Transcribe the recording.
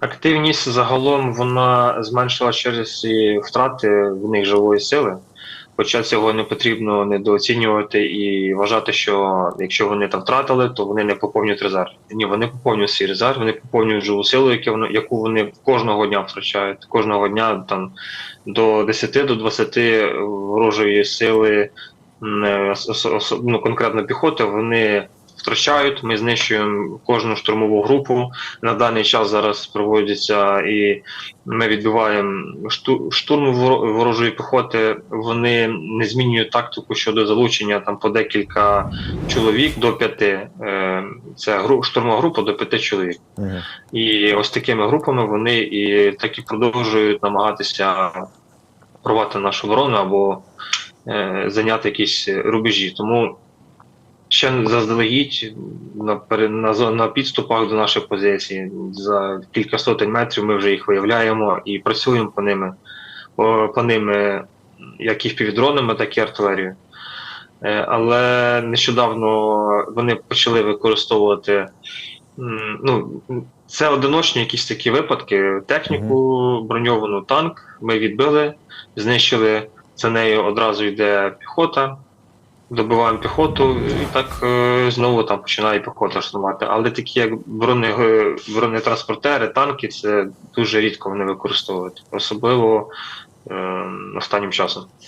Активність загалом вона зменшила через втрати в них живої сили. Хоча цього не потрібно недооцінювати і вважати, що якщо вони там втратили, то вони не поповнюють резерв. Ні, вони поповнюють свій резерв, вони поповнюють живу силу, яку вони, кожного дня втрачають. Кожного дня там до 10 до 20 ворожої сили ну, конкретно піхоти, вони втрачають. Ми знищуємо кожну штурмову групу. На даний час зараз проводяться і ми відбиваємо штурм воро- ворожої піхоти. Вони не змінюють тактику щодо залучення там по декілька чоловік до п'яти. Е, Це штурмова група до п'яти чоловік. І ось такими групами вони і так і продовжують намагатися прорвати нашу оборону або е, зайняти якісь рубежі. Тому ще заздалегідь на, на, на підступах до нашої позиції за кілька сотень метрів ми вже їх виявляємо і працюємо по ними, по, по ними як і впівдронами, так і артилерією. Е, Але нещодавно вони почали використовувати ну, це одиночні якісь такі випадки. Техніку броньовану танк ми відбили, знищили. За нею одразу йде піхота, добиваємо піхоту, і так е, знову там починає піхота штурмувати. Але такі як броне, бронетранспортери, танки, це дуже рідко вони використовують, особливо е, останнім часом.